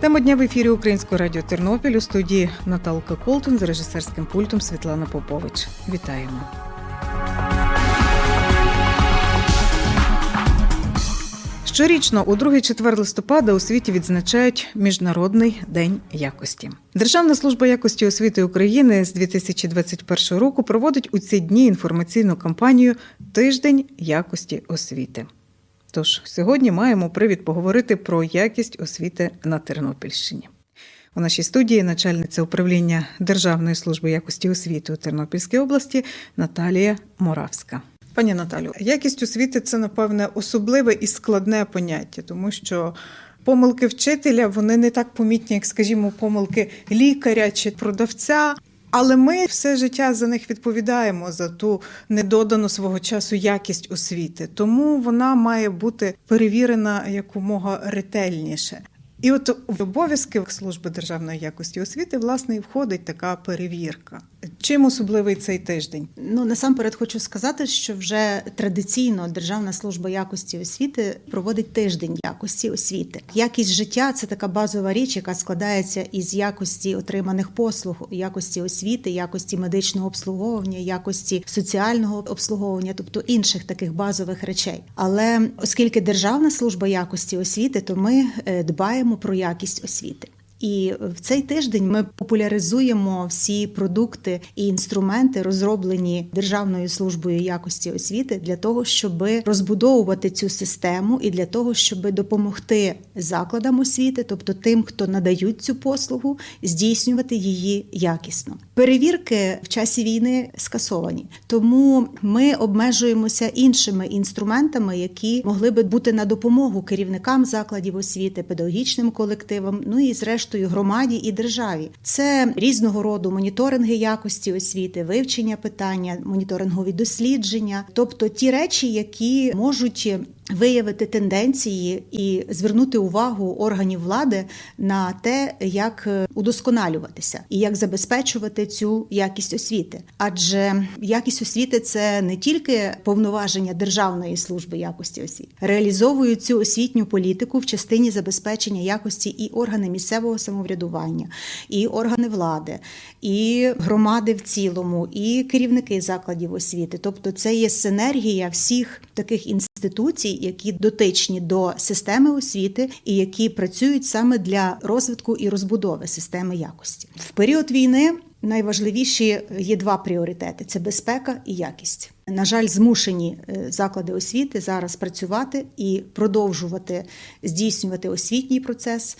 Тема дня в ефірі Українського радіо Тернопіль у студії Наталка Колтун з режисерським пультом Світлана Попович. Вітаємо. Щорічно у другий четвер листопада у світі відзначають Міжнародний день якості. Державна служба якості освіти України з 2021 року проводить у ці дні інформаційну кампанію Тиждень якості освіти. Тож сьогодні маємо привід поговорити про якість освіти на Тернопільщині. У нашій студії начальниця управління Державної служби якості освіти у Тернопільській області Наталія Моравська. Пані Наталю, якість освіти це напевне особливе і складне поняття, тому що помилки вчителя вони не так помітні, як, скажімо, помилки лікаря чи продавця. Але ми все життя за них відповідаємо за ту недодану свого часу якість освіти, тому вона має бути перевірена якомога ретельніше. І от в обов'язки служби державної якості освіти власне і входить така перевірка. Чим особливий цей тиждень? Ну насамперед хочу сказати, що вже традиційно Державна служба якості освіти проводить тиждень якості освіти. Якість життя це така базова річ, яка складається із якості отриманих послуг, якості освіти, якості медичного обслуговування, якості соціального обслуговування, тобто інших таких базових речей. Але оскільки Державна служба якості освіти, то ми е, дбаємо про якість освіти. І в цей тиждень ми популяризуємо всі продукти і інструменти, розроблені Державною службою якості освіти, для того, щоб розбудовувати цю систему, і для того, щоб допомогти закладам освіти, тобто тим, хто надають цю послугу, здійснювати її якісно. Перевірки в часі війни скасовані, тому ми обмежуємося іншими інструментами, які могли би бути на допомогу керівникам закладів освіти, педагогічним колективам, ну і зрештою громаді і державі. Це різного роду моніторинги якості освіти, вивчення питання, моніторингові дослідження, тобто ті речі, які можуть виявити тенденції і звернути увагу органів влади на те, як удосконалюватися і як забезпечувати цю якість освіти. Адже якість освіти це не тільки повноваження Державної служби якості освіти, реалізовують цю освітню політику в частині забезпечення якості і органи місцевого самоврядування, і органи влади, і громади в цілому, і керівники закладів освіти. Тобто, це є синергія всіх таких інституцій які дотичні до системи освіти і які працюють саме для розвитку і розбудови системи якості в період війни. Найважливіші є два пріоритети: це безпека і якість. На жаль, змушені заклади освіти зараз працювати і продовжувати здійснювати освітній процес,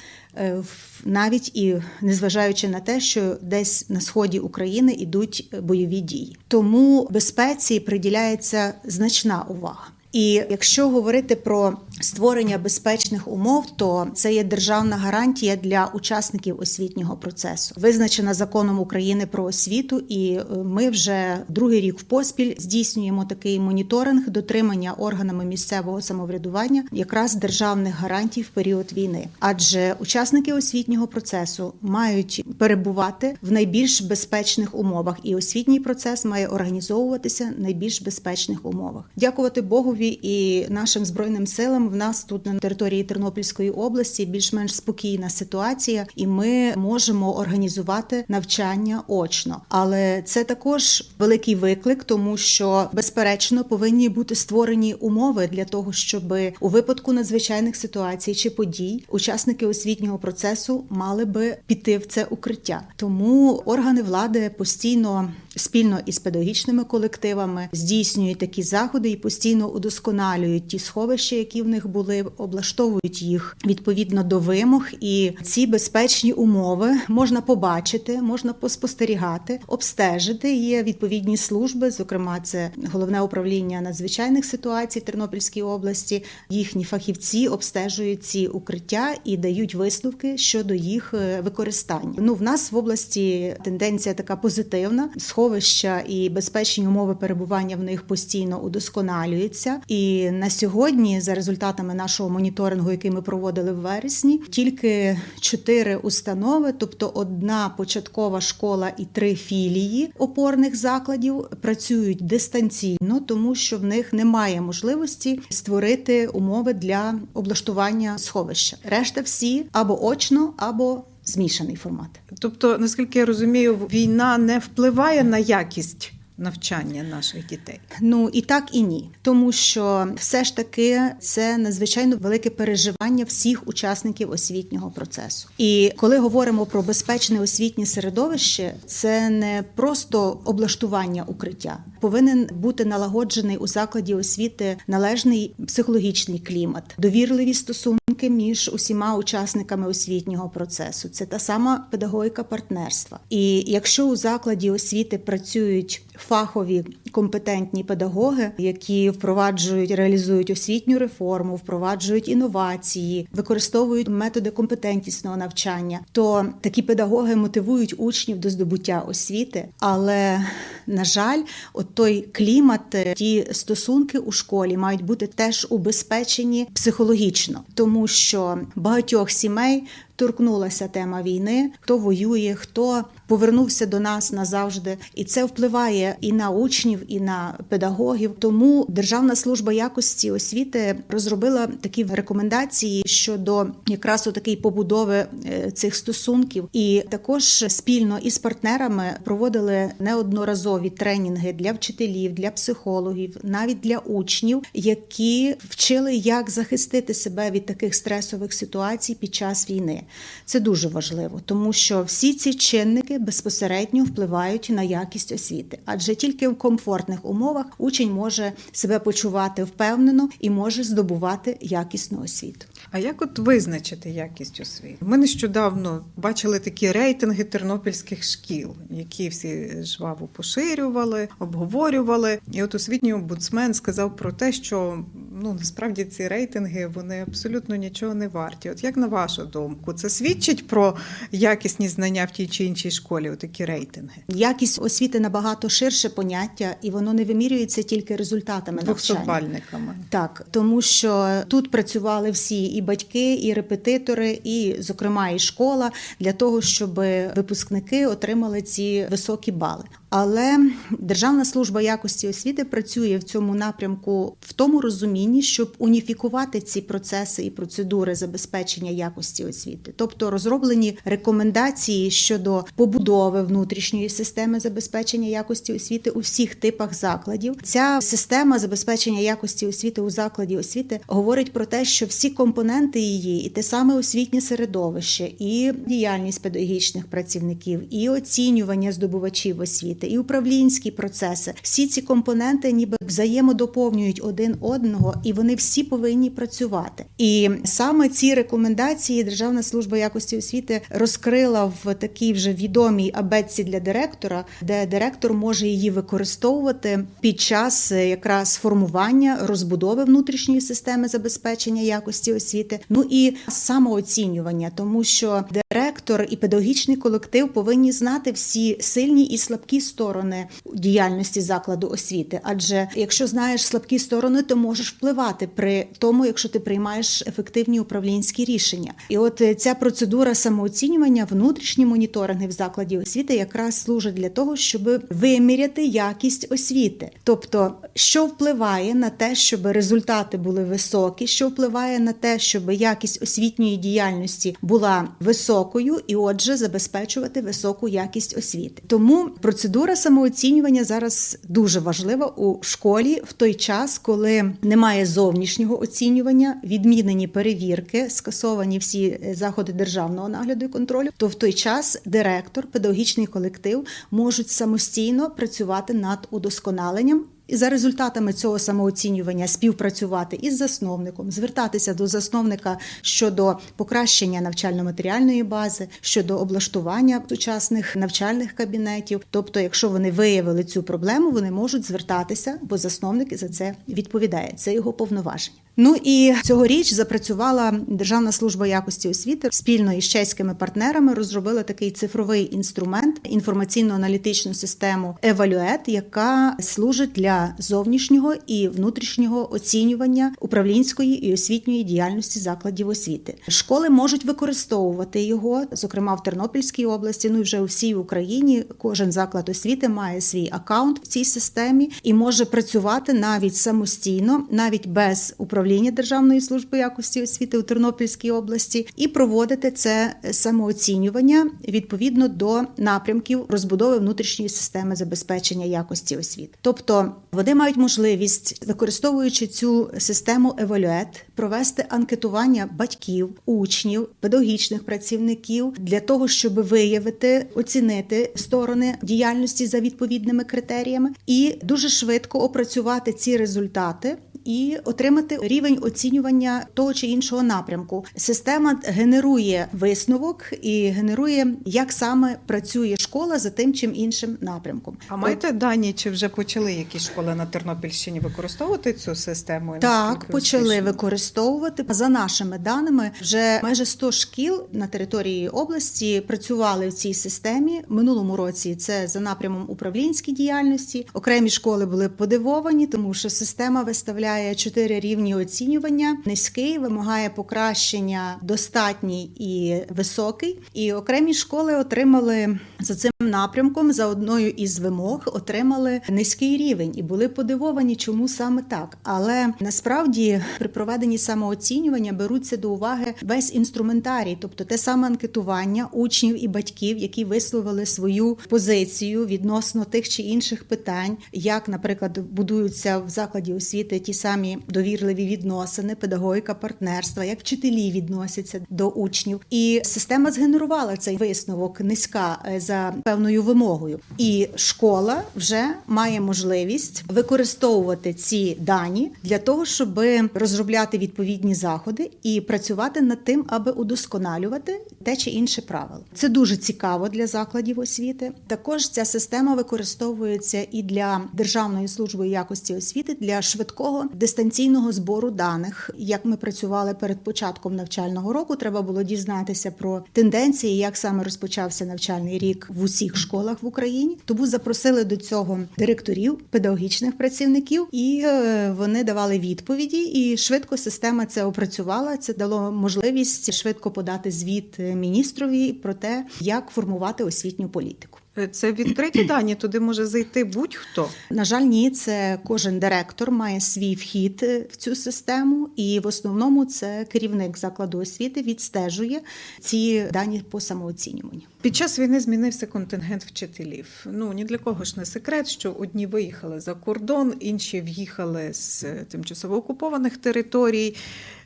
навіть і незважаючи на те, що десь на сході України йдуть бойові дії. Тому безпеці приділяється значна увага. І якщо говорити про створення безпечних умов, то це є державна гарантія для учасників освітнього процесу, визначена законом України про освіту. І ми вже другий рік в поспіль здійснюємо такий моніторинг дотримання органами місцевого самоврядування, якраз державних гарантій в період війни. Адже учасники освітнього процесу мають перебувати в найбільш безпечних умовах, і освітній процес має організовуватися в найбільш безпечних умовах. Дякувати Богові і нашим збройним силам в нас тут на території Тернопільської області більш-менш спокійна ситуація, і ми можемо організувати навчання очно. Але це також великий виклик, тому що безперечно повинні бути створені умови для того, щоб у випадку надзвичайних ситуацій чи подій учасники освітнього процесу мали би піти в це укриття. Тому органи влади постійно спільно із педагогічними колективами здійснюють такі заходи і постійно удосконалюють ті сховища, які в них були, облаштовують їх відповідно до вимог. І ці безпечні умови можна побачити, можна поспостерігати, обстежити. Є відповідні служби, зокрема, це головне управління надзвичайних ситуацій Тернопільській області. Їхні фахівці обстежують ці укриття і дають висновки щодо їх використання. Ну в нас в області тенденція така позитивна. Сховища сховища і безпечні умови перебування в них постійно удосконалюються. І на сьогодні, за результатами нашого моніторингу, який ми проводили в вересні, тільки чотири установи, тобто одна початкова школа і три філії опорних закладів, працюють дистанційно, тому що в них немає можливості створити умови для облаштування сховища. Решта всі або очно, або змішаний формат. Тобто, наскільки я розумію, війна не впливає на якість навчання наших дітей. Ну і так, і ні, тому що все ж таки це надзвичайно велике переживання всіх учасників освітнього процесу. І коли говоримо про безпечне освітнє середовище, це не просто облаштування укриття. Повинен бути налагоджений у закладі освіти належний психологічний клімат, довірливі стосунки між усіма учасниками освітнього процесу. Це та сама педагогіка партнерства. І якщо у закладі освіти працюють фахові компетентні педагоги, які впроваджують, реалізують освітню реформу, впроваджують інновації, використовують методи компетентнісного навчання, то такі педагоги мотивують учнів до здобуття освіти. Але на жаль, от той клімат, ті стосунки у школі мають бути теж убезпечені психологічно, тому що багатьох сімей торкнулася тема війни, хто воює, хто повернувся до нас назавжди, і це впливає і на учнів, і на педагогів. Тому Державна служба якості освіти розробила такі рекомендації щодо якраз такої побудови е, цих стосунків, і також спільно із партнерами проводили неодноразові тренінги для вчителів, для психологів, навіть для учнів, які вчили, як захистити себе від таких стресових ситуацій під час війни. Це дуже важливо, тому що всі ці чинники безпосередньо впливають на якість освіти, адже тільки в комфортних умовах учень може себе почувати впевнено і може здобувати якісну освіту. А як от визначити якість освіти? Ми нещодавно бачили такі рейтинги тернопільських шкіл, які всі жваво поширювали, обговорювали. І от освітній омбудсмен сказав про те, що ну насправді ці рейтинги вони абсолютно нічого не варті. От як на вашу думку, це свідчить про якісні знання в тій чи іншій школі? Такі рейтинги? Якість освіти набагато ширше поняття, і воно не вимірюється тільки результатами. Двохсотбальниками. Так, тому що тут працювали всі і батьки, і репетитори, і, зокрема, і школа для того, щоб випускники отримали ці високі бали. Але Державна служба якості освіти працює в цьому напрямку в тому розумінні, щоб уніфікувати ці процеси і процедури забезпечення якості освіти, тобто розроблені рекомендації щодо побудови внутрішньої системи забезпечення якості освіти у всіх типах закладів. Ця система забезпечення якості освіти у закладі освіти говорить про те, що всі компоненти її, і те саме освітнє середовище, і діяльність педагогічних працівників, і оцінювання здобувачів освіти, і управлінські процеси, всі ці компоненти ніби взаємодоповнюють один одного, і вони всі повинні працювати. І саме ці рекомендації Державна служба якості освіти розкрила в такій вже відомій абетці для директора, де директор може її використовувати під час е, якраз формування розбудови внутрішньої системи забезпечення якості освіти, ну і самооцінювання, тому що директор і педагогічний колектив повинні знати всі сильні і слабкі сторони діяльності закладу освіти. Адже якщо знаєш слабкі сторони, то можеш впливати при тому, якщо ти приймаєш ефективні управлінські рішення. І от е, ця процедура самооцінювання, внутрішні моніторинги в закладі освіти якраз служить для того, щоб виміряти якість освіти, тобто що впливає на те, щоб результати були високі, що впливає на те, щоб якість освітньої діяльності була високою, і отже, забезпечувати високу якість освіти. Тому процедура самооцінювання зараз дуже важлива у школі в той час, коли немає зовнішнього оцінювання, відмінені перевірки, скасовані всі е, заходи державного нагляду і контролю. То в той час директор, педагогічний колектив можуть самостійно працювати над удосконаленням. І за результатами цього самооцінювання співпрацювати із засновником, звертатися до засновника щодо покращення навчально-матеріальної бази, щодо облаштування сучасних навчальних кабінетів. Тобто, якщо вони виявили цю проблему, вони можуть звертатися, бо засновник за це відповідає. Це його повноваження. Ну і цьогоріч запрацювала Державна служба якості освіти спільно із чеськими партнерами. Розробила такий цифровий інструмент інформаційно-аналітичну систему Евалюет, яка служить для зовнішнього і внутрішнього оцінювання управлінської і освітньої діяльності закладів освіти. Школи можуть використовувати його, зокрема в Тернопільській області. Ну і вже у всій Україні. Кожен заклад освіти має свій акаунт в цій системі і може працювати навіть самостійно, навіть без управління Державної служби якості освіти у Тернопільській області, і проводити це самооцінювання відповідно до напрямків розбудови внутрішньої системи забезпечення якості освіти. Тобто вони мають можливість, використовуючи цю систему Евалюет, провести анкетування батьків, учнів, педагогічних працівників для того, щоб виявити, оцінити сторони діяльності за відповідними критеріями, і дуже швидко опрацювати ці результати. І отримати рівень оцінювання того чи іншого напрямку. Система генерує висновок і генерує, як саме працює школа за тим чим іншим напрямком. А маєте дані, чи вже почали якісь школи на Тернопільщині використовувати цю систему? Так, почали успішно? використовувати. За нашими даними, вже майже 100 шкіл на території області працювали в цій системі. Минулому році це за напрямом управлінській діяльності. Окремі школи були подивовані, тому що система виставляє чотири рівні оцінювання. Низький вимагає покращення, достатній і високий. І окремі школи отримали за цим напрямком за одною із вимог отримали низький рівень і були подивовані, чому саме так. Але насправді при проведенні самооцінювання беруться до уваги весь інструментарій, тобто те саме анкетування учнів і батьків, які висловили свою позицію відносно тих чи інших питань, як, наприклад, будуються в закладі освіти ті самі довірливі відносини, педагогіка, партнерства, як вчителі відносяться до учнів, і система згенерувала цей висновок низька е, за певною вимогою. І школа вже має можливість використовувати ці дані для того, щоб розробляти відповідні заходи і працювати над тим, аби удосконалювати те чи інше правило. Це дуже цікаво для закладів освіти. Також ця система використовується і для Державної служби якості освіти для швидкого дистанційного збору даних. Як ми працювали перед початком навчального року, треба було дізнатися про тенденції, як саме розпочався навчальний рік в усіх школах в Україні. Тому запросили до цього директорів, педагогічних працівників, і е, вони давали відповіді. І швидко система це опрацювала. Це дало можливість швидко подати звіт міністрові про те, як формувати освітню політику. Е, Це відкриті дані, туди може зайти будь-хто. На жаль, ні, це кожен директор має свій вхід е, в цю систему, і в основному це керівник закладу освіти відстежує ці дані по самооцінюванню. Під час війни змінився контингент вчителів. Ну ні для кого ж не секрет, що одні виїхали за кордон, інші в'їхали з е, тимчасово окупованих територій.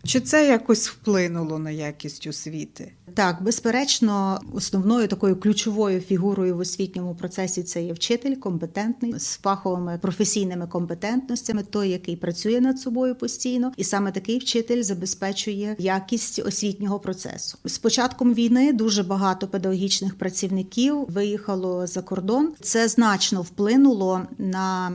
Чи це якось вплинуло на якість освіти? Так, безперечно, основною такою ключовою фігурою в освітньому процесі це є вчитель, компетентний з фаховими професійними компетентностями, той, який працює над собою постійно, і саме такий вчитель забезпечує якість освітнього процесу. З початком війни дуже багато педагогічних працівників виїхало за кордон. Це значно вплинуло на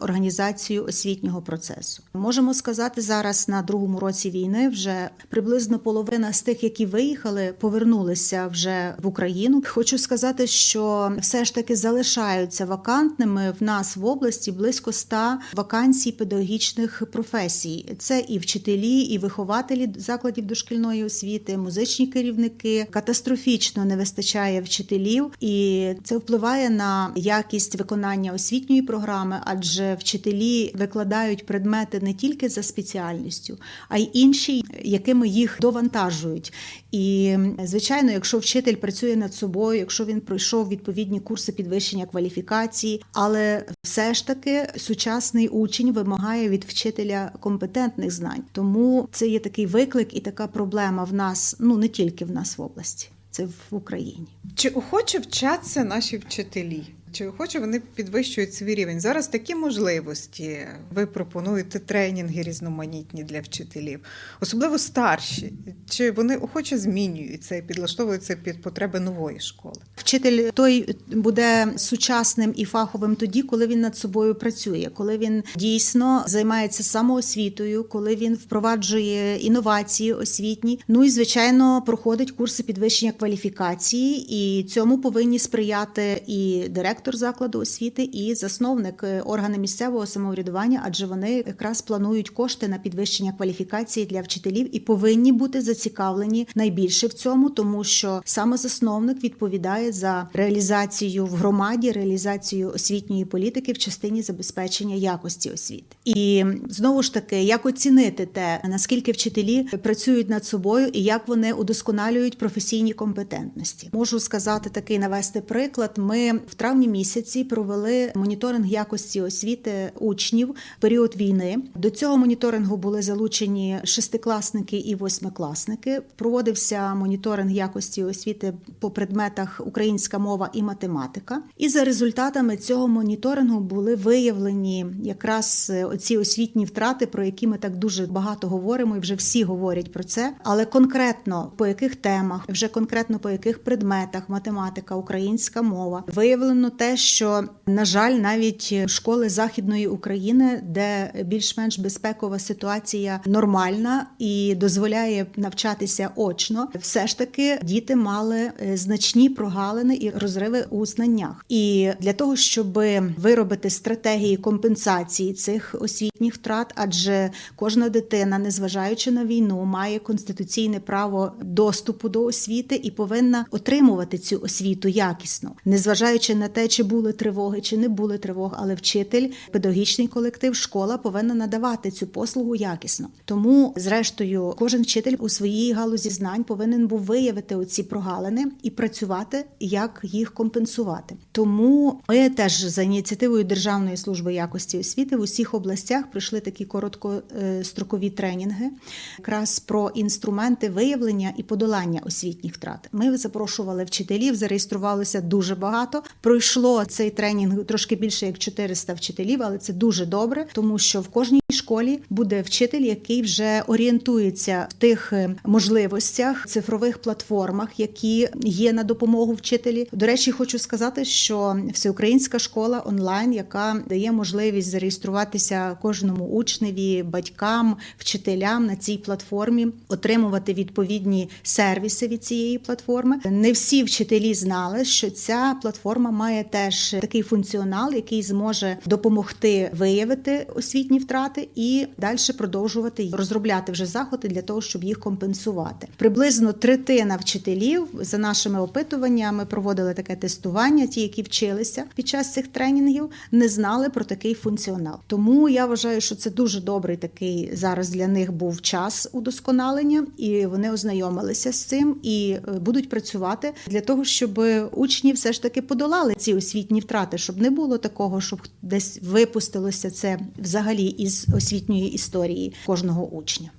організацію освітнього процесу. Можемо сказати зараз на другому році війни вже приблизно половина з тих, які виїхали, повернулися вже в Україну. Хочу сказати, що все ж таки залишаються вакантними в нас в області близько 100 вакансій педагогічних професій. Це і вчителі, і вихователі закладів дошкільної освіти, музичні керівники. Катастрофічно не вистачає вчителів, і це впливає на якість виконання освітньої програми, адже вчителі викладають предмети не тільки за спеціальністю, а й інші, якими їх довантажують. І звичайно, якщо вчитель працює над собою, якщо він пройшов відповідні курси підвищення кваліфікації, але все ж таки сучасний учень вимагає від вчителя компетентних знань. Тому це є такий виклик і така проблема в нас, ну не тільки в нас в області, це в Україні. Чи охоче вчаться наші вчителі? Чи охоче вони підвищують свій рівень? Зараз такі можливості. Ви пропонуєте тренінги різноманітні для вчителів, особливо старші. Чи вони охоче змінюються і підлаштовуються під потреби нової школи? Вчитель той буде сучасним і фаховим тоді, коли він над собою працює, коли він дійсно займається самоосвітою, коли він впроваджує інновації освітні. Ну і звичайно проходить курси підвищення кваліфікації, і цьому повинні сприяти і директор закладу освіти, і засновник е, органи місцевого самоврядування, адже вони якраз планують кошти на підвищення кваліфікації для вчителів і повинні бути зацікавлені найбільше в цьому, тому що саме засновник відповідає за реалізацію в громаді, реалізацію освітньої політики в частині забезпечення якості освіти. І знову ж таки, як оцінити те, наскільки вчителі працюють над собою і як вони удосконалюють професійні компетентності. Можу сказати такий навести приклад. Ми в травні місяці провели моніторинг якості освіти учнів в період війни. До цього моніторингу були залучені шестикласники і восьмикласники. Проводився моніторинг якості освіти по предметах українська мова і математика. І за результатами цього моніторингу були виявлені якраз е, оці освітні втрати, про які ми так дуже багато говоримо, і вже всі говорять про це. Але конкретно по яких темах, вже конкретно по яких предметах математика, українська мова виявлено те, що на жаль, навіть школи західної України, де більш-менш безпекова ситуація нормальна і дозволяє навчатися очно, все ж таки діти мали е, значні прогалини і розриви у знаннях. І для того, щоб виробити стратегії компенсації цих освітніх втрат, адже кожна дитина, незважаючи на війну, має конституційне право доступу до освіти і повинна отримувати цю освіту якісно, незважаючи на те, чи були тривоги, чи не були тривог, але вчитель, педагогічний колектив, школа повинна надавати цю послугу якісно. Тому, зрештою, кожен вчитель у своїй галузі знань повинен був виявити оці прогалини і працювати, як їх компенсувати. Тому ми теж за ініціативою Державної служби якості освіти в усіх областях пройшли такі короткострокові тренінги, якраз про інструменти виявлення і подолання освітніх втрат. Ми запрошували вчителів, зареєструвалося дуже багато. Пройшло цей тренінг трошки більше як 400 вчителів, але це дуже добре, тому що в кожній школі буде вчитель, який вже орієнтується в тих е, можливостях, цифрових платформах, які є на допомогу вчителі. До речі, хочу сказати, що всеукраїнська школа онлайн, яка дає можливість зареєструватися кожному учневі, батькам, вчителям на цій платформі, отримувати відповідні сервіси від цієї платформи. Не всі вчителі знали, що ця платформа має теж такий функціонал, який зможе допомогти виявити освітні втрати і далі продовжувати розробляти вже заходи для того, щоб їх компенсувати. Приблизно третина вчителів за нашими опитуваннями проводили таке тестування. Ті, які вчилися під час цих тренінгів, не знали про такий функціонал. Тому я вважаю, що це дуже добрий такий зараз для них був час удосконалення, і вони ознайомилися з цим і е, будуть працювати для того, щоб учні все ж таки подолали ці освітні втрати, щоб не було такого, щоб десь випустилося це взагалі із освітньої історії кожного учня.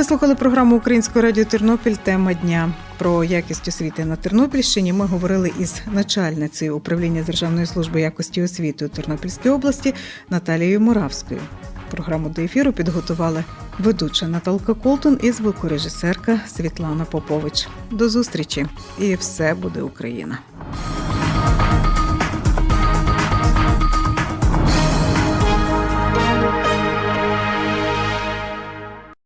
Ви слухали програму Українського радіо Тернопіль Тема дня про якість освіти на Тернопільщині. Ми говорили із начальницею управління Державної служби якості освіти у Тернопільській області Наталією Моравською. Програму до ефіру підготували ведуча Наталка Колтон і звукорежисерка Світлана Попович. До зустрічі! І все буде Україна!